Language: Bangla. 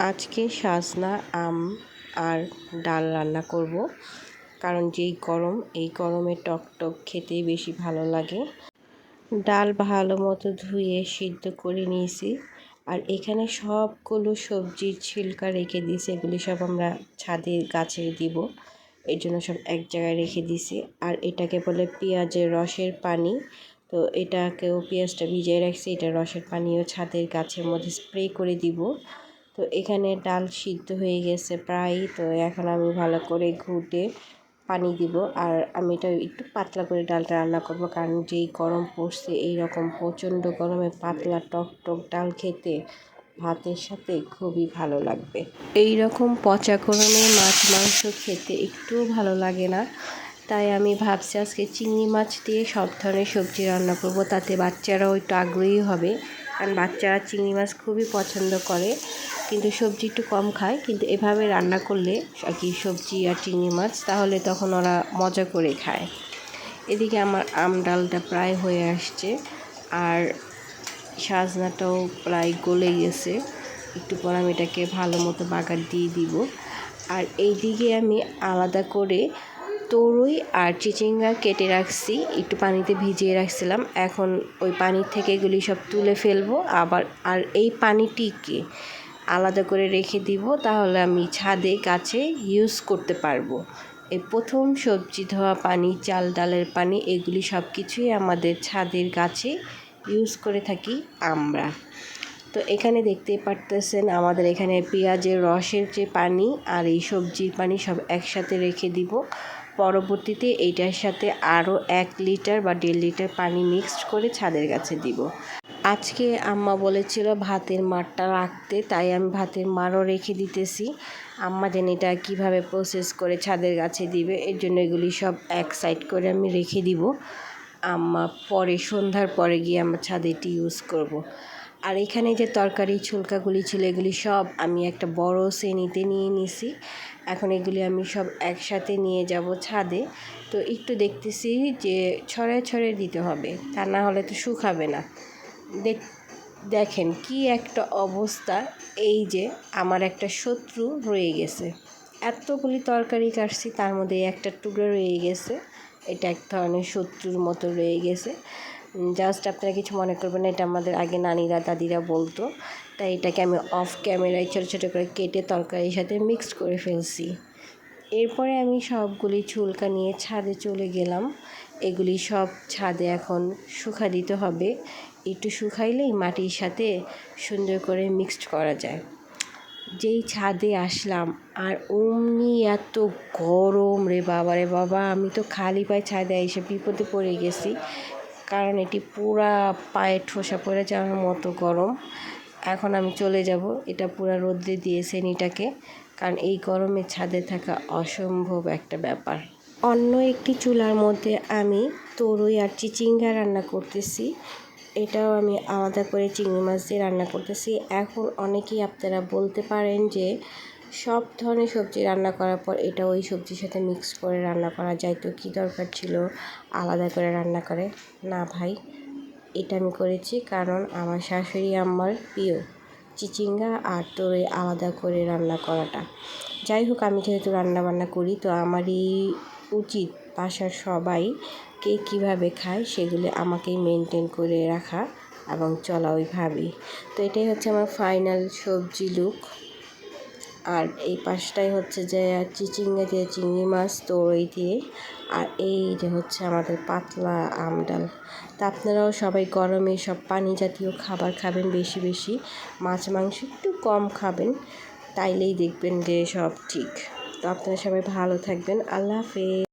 আজকে সাজনা, আম আর ডাল রান্না করব। কারণ যেই গরম, এই গরমে টক টক খেতেই বেশি ভালো লাগে। ডাল ভালো মতো ধুয়ে সিদ্ধ করে নিয়েছি। আর এখানে সবগুলো সবজির ছিলকা রেখে দিয়েছি। এগুলি সব আমরা ছাদে গাছে দিব। এর জন্য সব এক জায়গায় রেখে দিছি আর এটাকে বলে পেঁয়াজের রসের পানি। তো এটাকেও পেঁয়াজটা ভিজিয়ে রাখছি। এটা রসের পানিও ছাদের গাছের মধ্যে স্প্রে করে দিব। তো এখানে ডাল সিদ্ধ হয়ে গেছে প্রায়। তো এখন আমি ভালো করে ঘুটে পানি দিব আর আমি এটা একটু পাতলা করে ডালটা রান্না করব কারণ যেই গরম পড়ছে, এই রকম প্রচণ্ড গরমে পাতলা টক টক ডাল খেতে ভাতের সাথে খুবই ভালো লাগবে। এই রকম পচা গরমে মাছ মাংস খেতে একটুও ভালো লাগে না, তাই আমি ভাবছি আজকে চিংড়ি মাছ দিয়ে সব ধরনের সবজি রান্না করব, তাতে বাচ্চারাও একটু আগ্রহী হবে। কারণ বাচ্চারা চিংড়ি মাছ খুবই পছন্দ করে। কিন্তু সবজি একটু কম খায়, কিন্তু এভাবে রান্না করলে আর কি সবজি আর চিংড়ি মাছ, তাহলে তখন ওরা মজা করে খায়। এদিকে আমার আম ডালটা প্রায় হয়ে আসছে, আর সাজনাটাও প্রায় গলে গেছে। একটু পর আমি এটাকে ভালো মতো বাগার দিয়ে দিব। আর এইদিকে আমি আলাদা করে তরুই আর চিচিঙ্গা কেটে রাখছি, একটু পানিতে ভিজিয়ে রাখছিলাম। এখন ওই পানির থেকে এগুলি সব তুলে ফেলব। আবার, আর এই পানিটিকে আলাদা করে রেখে দিব, তাহলে আমি ছাদে গাছে ইউজ করতে পারব। এই প্রথম সবজি ধোয়া পানি, চাল ডালের পানি, এগুলি সব কিছুই আমাদের ছাদের গাছে ইউজ করে থাকি আমরা। তো এখানে দেখতে পারতেছেন আমাদের এখানে পেঁয়াজের রসের যে পানি আর এই সবজির পানি সব একসাথে রেখে দিব। পরবর্তীতে এইটার সাথে আরও এক লিটার বা দেড় লিটার পানি মিক্সড করে ছাদের গাছে দিব। আজকে আম্মা বলেছিল ভাতের মারটা রাখতে, তাই আমি ভাতের মারও রেখে দিতেছি। আম্মা যেন এটা কীভাবে প্রসেস করে ছাদের গাছে দিবে, এর জন্য এগুলি সব এক সাইড করে আমি রেখে দিব। আম্মা পরে, সন্ধ্যার পরে গিয়ে আমরা ছাদেটি ইউজ করব। আর এখানে যে তরকারি, ছুলকাগুলি ছিল, এগুলি সব আমি একটা বড় শ্রেণীতে নিয়ে নিছি। এখন এগুলি আমি সব একসাথে নিয়ে যাব ছাদে। তো একটু দেখতেছি যে ছড়ায় ছড়ায় দিতে হবে, তা না হলে তো শুকাবে না। দেখ, দেখেন কি একটা অবস্থা, এই যে আমার একটা শত্রু রয়ে গেছে। এতগুলি তরকারি কাটছি, তার মধ্যে একটা টুকরো রয়ে গেছে। এটা এক ধরনের শত্রুর মতো রয়ে গেছে। জাস্ট আপনারা কিছু মনে করবেন না, এটা আমাদের আগে নানিরা, দাদিরা বলতো। তাই এটাকে আমি অফ ক্যামেরায় ছোটো ছোটো করে কেটে তরকারির সাথে মিক্সড করে ফেলছি। এরপরে আমি সবগুলি চুলকা নিয়ে ছাদে চলে গেলাম। এগুলি সব ছাদে এখন শুকা দিতে হবে। একটু শুকাইলেই মাটির সাথে সুন্দর করে মিক্সড করা যায়। যেই ছাদে আসলাম, আর অমনি এত গরম রে বাবা রে বাবা, আমি তো খালি পায়ে ছাদে এসে বিপদে পড়ে গেছি। কারণ এটি পুরা পায়ে ঠোসা পড়ে যাওয়ার মতো গরম। এখন আমি চলে যাব এটা পুরা রোদ্রে দিয়েছে নিটাকে কারণ এই গরমে ছাদে থাকা অসম্ভব একটা ব্যাপার। অন্য একটি চুলার মধ্যে আমি তরুই আর চিচিঙ্গা রান্না করতেছি। এটাও আমি আলাদা করে চিংড়ি মাছ দিয়ে রান্না করতেছি। এখন অনেকেই আপনারা বলতে পারেন যে সব ধরনের সবজি রান্না করার পর এটা ওই সবজির সাথে মিক্স করে রান্না করা যায়। তো কী দরকার ছিল? আলাদা করে রান্না করে। না ভাই, এটা আমি করেছি কারণ আমার শাশুড়ি আমার প্রিয়। চিচিঙ্গা আর তোরে আলাদা করে রান্না করাটা। যাই হোক, আমি যেহেতু রান্না বান্না করি, তো আমারই উচিত বাসার সবাই কে কীভাবে খায় সেগুলো আমাকেই মেনটেন করে রাখা এবং চলা ওইভাবেই। তো এটাই হচ্ছে আমার ফাইনাল সবজি লুক আর এই পাশটাই হচ্ছে যে চিচিঙ্গা দিয়ে চিংড়ি মাছ তরই দিয়ে, আর এই যে হচ্ছে আমাদের পাতলা আমডাল তা আপনারাও সবাই গরমে সব পানি জাতীয় খাবার খাবেন বেশি বেশি, মাছ মাংস একটু কম খাবেন, তাইলেই দেখবেন যে সব ঠিক। তো আপনারা সবাই ভালো থাকবেন, আল্লাহ হাফেজ।